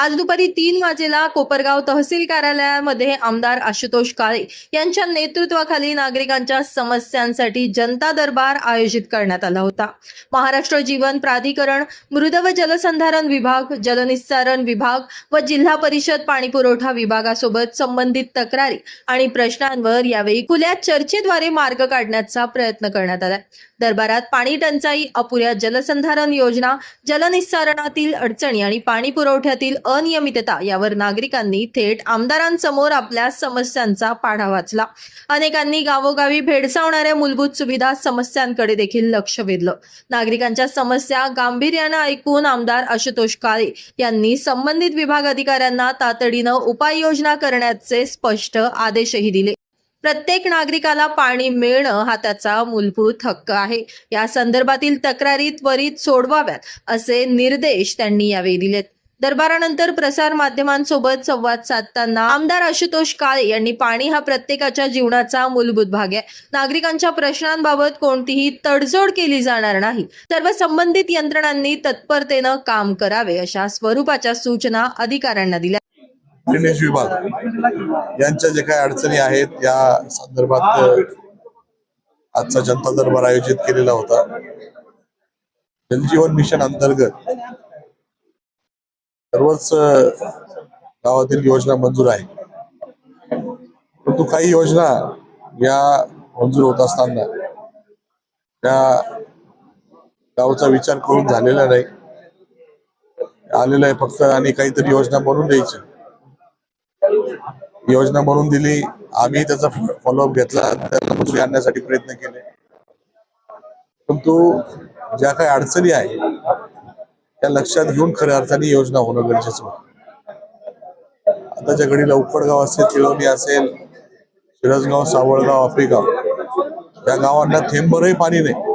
आज दुपारी तीन वाजेला कोपरगाव तहसील कार्यालयामध्ये आमदार आशुतोष काळे यांच्या नेतृत्वाखाली नागरिकांच्या समस्यांसाठी जनता दरबार आयोजित करण्यात आला होता. महाराष्ट्र जीवन प्राधिकरण मृद व जलसंधारण विभाग जलनिस्सारण विभाग व जिल्हा परिषद पाणीपुरवठा विभागासोबत संबंधित तक्रारी आणि प्रश्नांवर यावेळी खुल्या चर्चेद्वारे मार्ग काढण्याचा प्रयत्न करण्यात आला. दरबारात पाणी टंचाई अपुऱ्या जलसंधारण योजना जलनिस्सारणातील अडचणी आणि पाणी पुरवठ्यातील अनियमितता यावर नागरिकांनी थेट आमदारांसमोर आपल्या समस्यांचा पाढा वाचला. अनेकांनी गावोगावी भेडसावणाऱ्या मूलभूत सुविधा समस्यांकडे देखील लक्ष वेधलं. नागरिकांच्या समस्या गांभीर्यानं ऐकून आमदार आशुतोष काळे यांनी संबंधित विभाग अधिकाऱ्यांना तातडीनं उपाययोजना करण्याचे स्पष्ट आदेशही दिले. प्रत्येक नागरिकाला पाणी मिळणं हा त्याचा मूलभूत हक्क आहे. या संदर्भातील तक्रारी त्वरित सोडवाव्यात असे निर्देश त्यांनी यावेळी दिलेत. दरबारानंतर प्रसार माध्यमांसोबत संवाद साधताना आमदार आशुतोष काळे यांनी पाणी हा प्रत्येकाच्या जीवनाचा मूलभूत भाग आहे. नागरिकांच्या प्रश्नांबाबत कोणतीही तडजोड केली जाणार नाही. सर्व संबंधित यंत्रणांनी तत्परतेनं काम करावे अशा स्वरूपाच्या सूचना अधिकाऱ्यांना दिल्या. ड्रेनेज विभाग यांच्या जे काही अडचणी आहेत या संदर्भात आजचा जनता दरबार आयोजित केलेला होता. जलजीवन मिशन अंतर्गत सर्वच गावातील योजना मंजूर आहे. परंतु काही योजना या मंजूर होत असताना त्या गावचा विचार करून झालेला नाही. आलेला आहे फक्त आणि काहीतरी योजना बनवून द्यायची. योजना बनवून दिली. आम्ही त्याचा फॉलोअप घेतला. त्याला मंजुरी आणण्यासाठी प्रयत्न केले. परंतु ज्या काही अडचणी आहे त्या लक्षात घेऊन खऱ्या अर्थाने योजना होणं गरजेचं होतं. आताच्या घडीला उकडगाव असेल तिळवणी असेल शिरसगाव सावळगाव अपेगाव त्या गावांना थेंबरही पाणी नाही.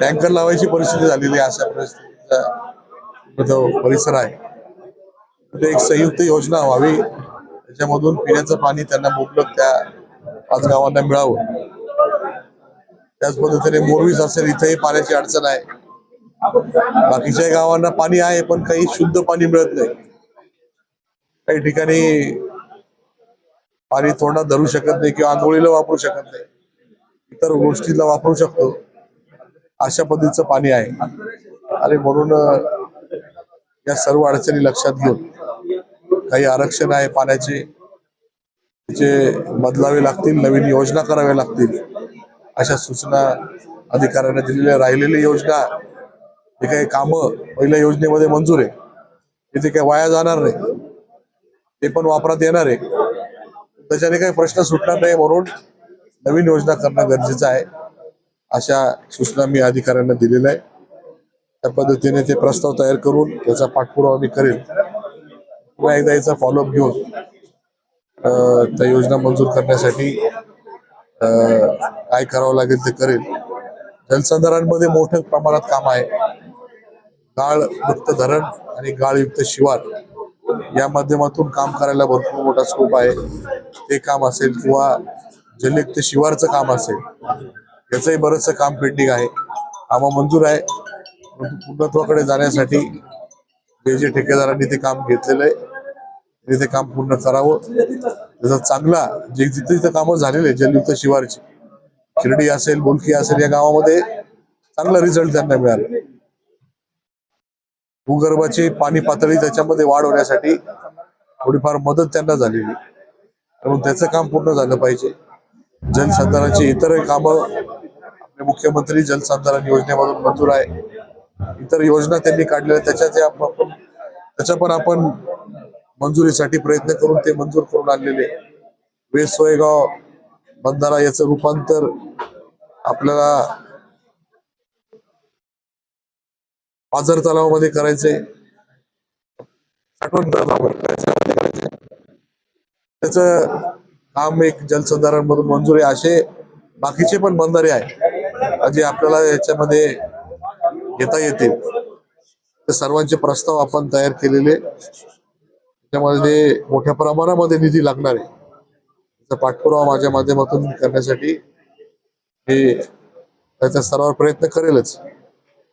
टँकर लावायची परिस्थिती झालेली आहे अशा परिस्थितीचा जो परिसर आहे म्हणजे एक संयुक्त योजना व्हावी त्याच्यामधून पिण्याचं पाणी त्यांना मुबलक त्या पाच गावांना मिळावं. त्याच पद्धतीने मोरवीस असेल इथेही पाण्याची अडचण आहे. बाकीच्या गावांना पाणी आहे पण काही शुद्ध पाणी मिळत नाही. काही ठिकाणी पाणी तोंडात धरू शकत नाही किंवा आंघोळीला वापरू शकत नाही. इतर गोष्टीला वापरू शकतो. अशा पद्धतीचं पाणी आहे. आणि म्हणून या सर्व अडचणी लक्षात घेऊन काही आरक्षण आहे पाण्याचे त्याचे बदलावे लागतील नवीन योजना कराव्या लागतील अशा सूचना अधिकाऱ्यांना दिलेल्या राहिलेली योजना जे काही कामं पहिल्या योजनेमध्ये मंजूर आहे तिथे काही वाया जाणार नाही ते पण वापरात येणार आहे त्याच्याने काही प्रश्न सुटणार नाही म्हणून नवीन योजना करणं गरजेचं आहे अशा सूचना मी अधिकाऱ्यांना दिलेल्या आहे त्या पद्धतीने ते प्रस्ताव तयार करून त्याचा पाठपुरावा मी करेल. पुन्हा एकदा याचा फॉलोअप घेऊन त्या योजना मंजूर करण्यासाठी काय करावं लागेल ते करेल. जलसंधारांमध्ये मोठ्या प्रमाणात काम आहे. गाळ मुक्त धरण आणि गाळयुक्त शिवार या माध्यमातून काम करायला भरपूर मोठा स्कोप आहे. ते काम असेल किंवा जलयुक्त शिवारचं काम असेल याचंही बरंचसं काम पेंडिंग आहे. कामं मंजूर आहे. परंतु पूर्णत्वाकडे जाण्यासाठी जे जे ठेकेदारांनी ते काम घेतलेलं आहे त्यांनी ते काम पूर्ण करावं. त्याचा चांगला जे जिथे जिथे कामं झालेले जलयुक्त शिवारची शिर्डी असेल बोलकी असेल या गावामध्ये चांगला रिझल्ट त्यांना मिळाला. भूगर्भाची पाणी पातळी त्याच्यामध्ये वाढ होण्यासाठी थोडीफार मदत त्यांना झालेली. म्हणून त्याचं काम पूर्ण झालं पाहिजे. जलसंधारणाची इतर कामं आपले मुख्यमंत्री जलसंधारण योजनेमधून मंजूर आहे. इतर योजना त्यांनी काढलेल्या त्याच्या त्याच्या पण आपण मंजुरीसाठी प्रयत्न करून ते मंजूर करून आणलेले. वेस सोयगाव बंधारा याचं रूपांतर आपल्याला पाझर तलावामध्ये करायचंय. साठवण तलावामध्ये त्याच काम एक जलसंधारण मधून मंजूर आहे. असे बाकीचे पण बंधारे आहे जे आपल्याला याच्यामध्ये घेता येतील. सर्वांचे प्रस्ताव आपण तयार केलेले. त्याच्यामध्ये मोठ्या प्रमाणामध्ये निधी लागणार आहे. त्याचा पाठपुरावा माझ्या माध्यमातून करण्यासाठी हे त्याच्या स्तरावर प्रयत्न करेलच.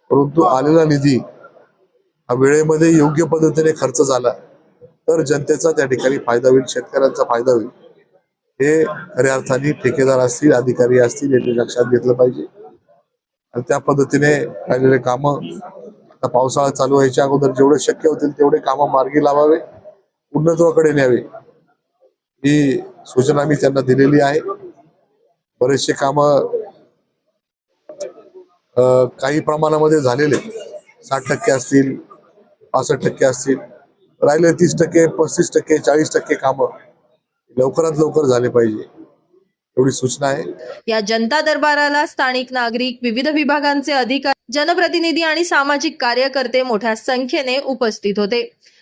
परंतु आलेला निधी हा वेळेमध्ये योग्य पद्धतीने खर्च झाला तर जनतेचा त्या ठिकाणी फायदा होईल शेतकऱ्यांचा फायदा होईल. हे खऱ्या अर्थाने ठेकेदार असतील अधिकारी असतील यांनी लक्षात घेतलं पाहिजे. आणि त्या पद्धतीने राहिलेले कामं आता पावसाळा चालू व्हायच्या अगोदर जेवढे शक्य होतील तेवढे कामं मार्गी लावावे. पूर्णत्वाकडे न्यावे. ही सूचना मी त्यांना दिलेली आहे. बरेचसे काम काही प्रमाणामध्ये झालेले साठ टक्के असतील पासष्ट टक्के असतील. राहिले तीस टक्के पस्तीस टक्के चाळीस टक्के कामं लवकरात लवकर झाले पाहिजे. एवढी सूचना आहे. या जनता दरबाराला स्थानिक नागरिक विविध विभागांचे अधिकारी जनप्रतिनिधी आणि सामाजिक कार्यकर्ते मोठ्या संख्येने उपस्थित होते.